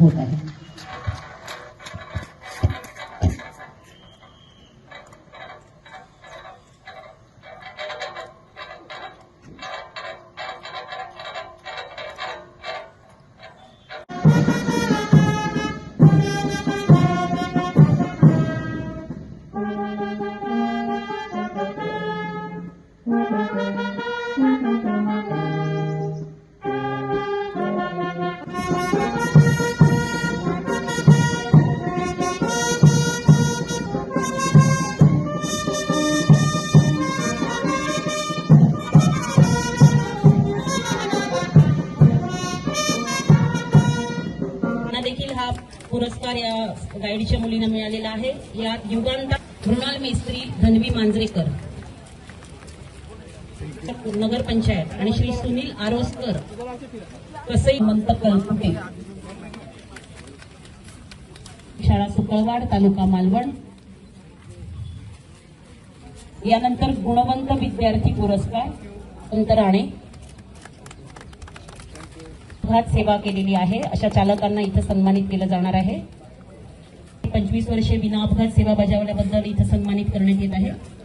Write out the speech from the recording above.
đồng hồ cả Thank you. पुरस्कार या गाईडच्या मुलींना मिळालेला आहे. यात युगांता मृणाल मेस्त्री धनवी मांजरेकर. नगर पंचायत आणि श्री सुनील आरोसकर. कसई मंत कलकुटे शाळा सुकळवाड तालुका मालवण. यानंतर गुणवंत विद्यार्थी पुरस्कार संत राणे अपघात सेवा केलेली आहे. अशा चालकांना इथं सन्मानित केलं जाणार आहे. पंचवीस वर्षे विना अपघात सेवा बजावल्याबद्दल इथं सन्मानित करण्यात येत आहे.